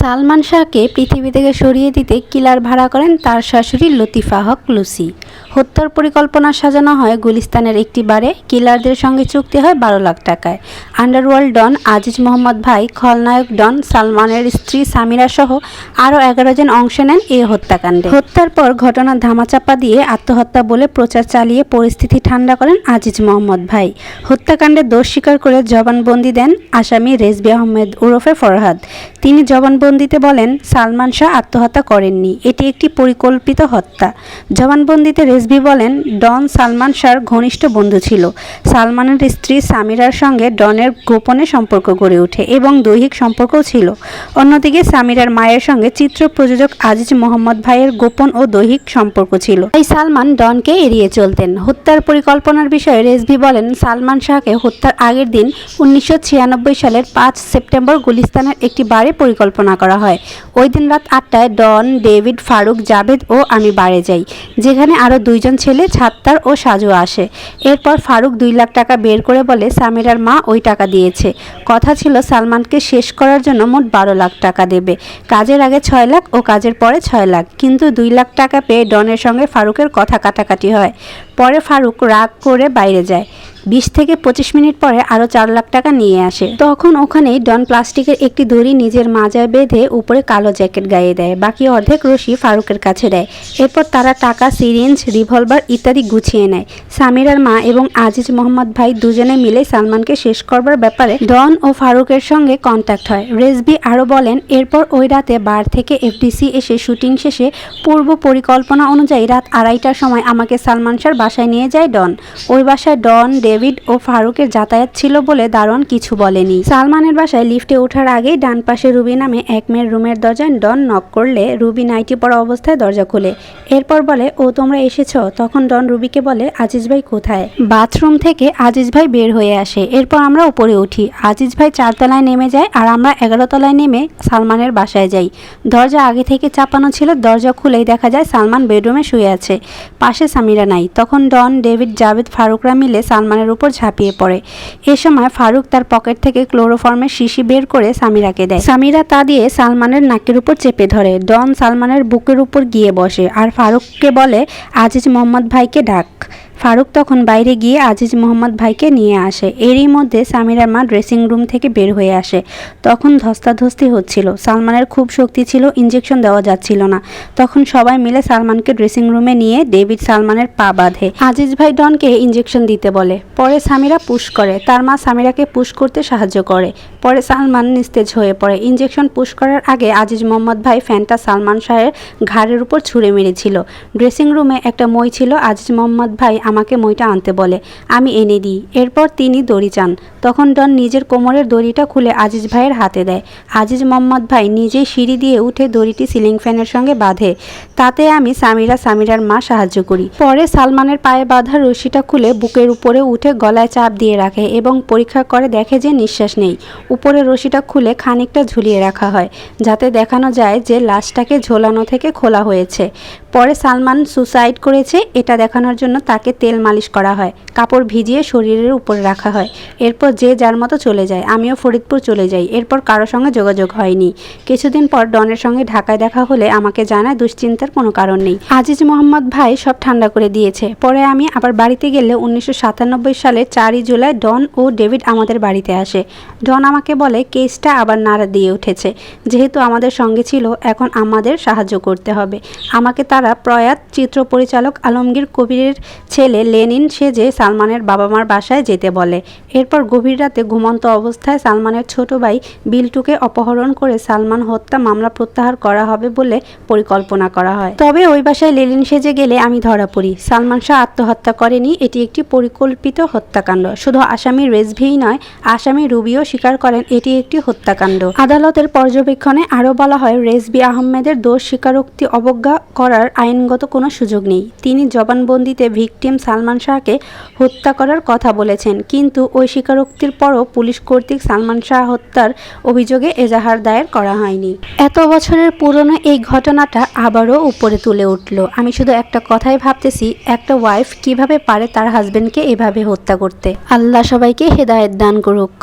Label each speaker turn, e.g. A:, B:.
A: সালমান শাহকে পৃথিবী থেকে সরিয়ে দিতে কিলার ভাড়া করেন তার শাশুড়ি লতিফা হক লুসি। হত্যার পরিকল্পনা সাজানো হয় গুলিস্তানের একটি বারে, কিলারদের সঙ্গে চুক্তি হয় বারো লাখ টাকায়। আন্ডারওয়ার্ল্ড ডন আজিজ মোহাম্মদ ভাই, খলনায়ক ডন সালমানের স্ত্রী সামিরা সহ আরও এগারো জন অংশ নেন এই হত্যাকাণ্ডে। হত্যার পর ঘটনার ধামাচাপা দিয়ে আত্মহত্যা বলে প্রচার চালিয়ে পরিস্থিতি ঠান্ডা করেন আজিজ মোহাম্মদ ভাই। হত্যাকাণ্ডে দোষ স্বীকার করে জবানবন্দি দেন আসামি রেজবি আহমেদ ওরফে ফরহাদ। তিনি জবানবন্দিতে বলেন, সালমান শাহ আত্মহত্যা করেননি। এটি একটি পরিকল্পিত হত্যা। জবানবন্দিতে রেজবি বলেন, ডন সালমান শাহর ঘনিষ্ঠ বন্ধু ছিল। সালমানের স্ত্রী সামিরার সঙ্গে ডনের গোপনে সম্পর্ক গড়ে ওঠে এবং দৈহিক সম্পর্কও ছিল। অন্যদিকে সামিরার মায়ের সঙ্গে চিত্র প্রযোজক আজিজ মোহাম্মদ ভাইয়ের গোপন ও দৈহিক সম্পর্ক ছিল। তাই সালমান ডনকে এড়িয়ে চলতেন। হত্যার পরিকল্পনার বিষয়ে রেজভি বলেন, সালমান শাহকে হত্যার আগের দিন উনিশশো ছিয়ানব্বই সালের পাঁচ সেপ্টেম্বর গুলিস্তানের একটি বারে পরিকল্পনা করা হয়। ওই দিন রাত আটটায় ডন, ডেভিড, ফারুক, জাভেদ ও আমি বাড়ে যাই, যেখানে আরও দুইজন ছেলে, ছাত্তার ও সাজু আসে। এরপর ফারুক দুই লাখ টাকা বের করে বলে, সামিরার মা ওই টাকা দিয়েছে। কথা ছিল, সালমানকে শেষ করার জন্য মোট বারো লাখ টাকা দেবে। কাজের আগে ছয় লাখ ও কাজের পরে ছয় লাখ। কিন্তু দুই লাখ টাকা পেয়ে ডনের সঙ্গে ফারুকের কথা কাটাকাটি হয়। পরে ফারুক রাগ করে বাইরে যায়। বিশ থেকে পঁচিশ মিনিট পরে আরও চার লাখ টাকা নিয়ে আসে। তখন ওখানেই ডন প্লাস্টিকের একটি দড়ি নিজের মাজায় বেঁধে উপরে কালো জ্যাকেট গায়ে দেয়। বাকি অর্ধেক রশি ফারুকের কাছে দেয়। এরপর তারা টাকা, সিরিঞ্জ, রিভলভার ইত্যাদি গুছিয়ে নেয়। সামিরার মা এবং আজিজ মোহাম্মদ ভাই দুজনে মিলে সালমানকে শেষ করবার ব্যাপারে ডন ও ফারুকের সঙ্গে কন্ট্যাক্ট হয়। রেজবি আরও বলেন, এরপর ওই রাতে বার থেকে এফডিসি এসে শুটিং শেষে পূর্ব পরিকল্পনা অনুযায়ী রাত আড়াইটার সময় আমাকে সালমান শাহর বাসায় নিয়ে যায় ডন। ওই বাসায় ডন ডেভিড ও ফারুকের যাতায়াত ছিল বলে দারোয়ান কিছু বলেনি। সালমানের বাসায় লিফটে ওঠার আগেই ডান পাশে রুবি নামে এক মেয়ের রুমের দরজায় ডন নক করলে রুবি নাইটি পড়া অবস্থায় দরজা খুলে। এরপর বলে, ও, তোমরা এসেছ? তখন ডন রুবিকে বলে, আজিজ ভাই কোথায়? বাথরুম থেকে আজিজ ভাই বের হয়ে আসে। এরপর আমরা উপরে উঠি। আজিজ ভাই চারতলায় নেমে যায় আর আমরা এগারো তলায় নেমে সালমানের বাসায় যাই। দরজা আগে থেকে চাপানো ছিল, দরজা খুলেই দেখা যায় সালমান বেডরুমে শুয়ে আছে। পাশে সামিরা নাই। তখন ডন, ডেভিড, জাভেদ, ফারুকরা মিলে সালমানের উপর ঝাঁপিয়ে পড়ে। এ সময় ফারুক তার পকেট থেকে ক্লোরোফর্মের শিশি বের করে সামিরাকে দেয়। সামিরা তা দিয়ে সালমানের নাকের উপর চেপে ধরে। ডন সালমানের বুকের উপর গিয়ে বসে। আর ফারুককে বলে, আজিজ মোহাম্মদ ভাইকে ডাক। ফারুক তখন বাইরে গিয়ে আজিজ মোহাম্মদ ভাইকে নিয়ে আসে। এরই মধ্যে সামিরার মা ড্রেসিং রুম থেকে বের হয়ে আসে। তখন ধস্তাধস্তি হচ্ছিল। সালমানের খুব শক্তি ছিল ইঞ্জেকশন দেওয়া যাচ্ছিল না। তখন সবাই মিলে সালমানকে ড্রেসিং রুমে নিয়ে ডেভিড সালমানের পা বাঁধে। আজিজ ভাই ডনকে ইঞ্জেকশন দিতে বলে। পরে সামিরা পুশ করে। তার মা সামিরাকে পুশ করতে সাহায্য করে। পরে সালমান নিস্তেজ হয়ে পড়ে। ইঞ্জেকশন পুশ করার আগে আজিজ মোহাম্মদ ভাই ফ্যানটা সালমান শাহের ঘাড়ের উপর ছুঁড়ে মেরেছিল। ড্রেসিং রুমে একটা মই ছিল আজিজ মোহাম্মদ ভাই আমাকে মইটা আনতে বলে, আমি এনে দিই। এরপর তিনি দড়ি চান। তখন ডন নিজের কোমরের দড়িটা খুলে আজিজ ভাইয়ের হাতে দেয়। আজিজ মোহাম্মদ ভাই নিজেই সিঁড়ি দিয়ে উঠে দড়িটি সিলিং ফ্যানের সঙ্গে বাঁধে। তাতে আমি সামিরা সামিরার মা সাহায্য করি। পরে সালমানের পায়ে বাঁধা রশিটা খুলে বুকের উপরে উঠে গলায় চাপ দিয়ে রাখে এবং পরীক্ষা করে দেখে যে নিঃশ্বাস নেই। উপরে রশিটা খুলে খানিকটা ঝুলিয়ে রাখা হয়, যাতে দেখানো যায় যে লাশটাকে ঝোলানো থেকে খোলা হয়েছে। পরে সালমান সুসাইড করেছে, এটা দেখানোর জন্য তাকে তেল মালিশ করা হয়, কাপড় ভিজিয়ে শরীরের উপরে রাখা হয়। এরপর যে যার মতো চলে যায়, আমিও ফরিদপুর চলে যাই। এরপর কারও সঙ্গে যোগাযোগ হয়নি। কিছুদিন পর ডনের সঙ্গে ঢাকায় দেখা হলে আমাকে জানায় দুশ্চিন্তার কোনো কারণ নেই। আজিজ মোহাম্মদ ভাই সব ঠান্ডা করে দিয়েছে। পরে আমি আবার বাড়িতে গেলে উনিশশো সাতানব্বই সালে চারই জুলাই ডন ও ডেভিড আমাদের বাড়িতে আসে। ডন আমাকে বলে, কেসটা আবার নাড়া দিয়ে উঠেছে। যেহেতু আমাদের সঙ্গে ছিল, এখন আমাদের সাহায্য করতে হবে। আমাকে তারা প্রয়াত চিত্র পরিচালক আলমগীর কবিরের ছেলে লেনিন সেজে সালমানের বাবা মার বাসায় যেতে বলে। এরপর গভীর রাতে ঘুমন্ত অবস্থায় সালমানের ছোট ভাই বিল্টুকে অপহরণ করে সালমান হত্যা মামলা প্রত্যাহার করা হবে বলে পরিকল্পনা করা হয়। তবে ওই বাসায় লেলিন সেজে গেলে আমি ধরা পড়ি। সালমান শাহ আত্মহত্যা করেনি, এটি একটি পরিকল্পিত হত্যাকাণ্ড। শুধু আসামি রেজভিই নয়, আসামি রুবিও স্বীকার করেন, এটি একটি হত্যাকাণ্ড। আদালতের পর্যবেক্ষণে আরও বলা হয় রেজবি আহমেদের দোষ স্বীকারোক্তি অবজ্ঞা করার আইনগত কোনো সুযোগ নেই। তিনি জবানবন্দিতে ভিকটিম সালমান শাহকে হত্যা করার কথা বলেছেন, কিন্তু ওই স্বীকারোক্তির পরও পুলিশ কর্তৃক সালমান শাহ হত্যার অভিযোগে এজাহার দায়ের করা হয়নি। এত বছরের পুরনো এই ঘটনাটা আবারও উপরে তুলে উঠল। আমি শুধু একটা কথাই ভাবতেছি, একটা ওয়াইফ কীভাবে পারে তার হাজবেন্ডকে এভাবে হত্যা করতে? আল্লাহ সবাইকে হেদায়েত দান করুক।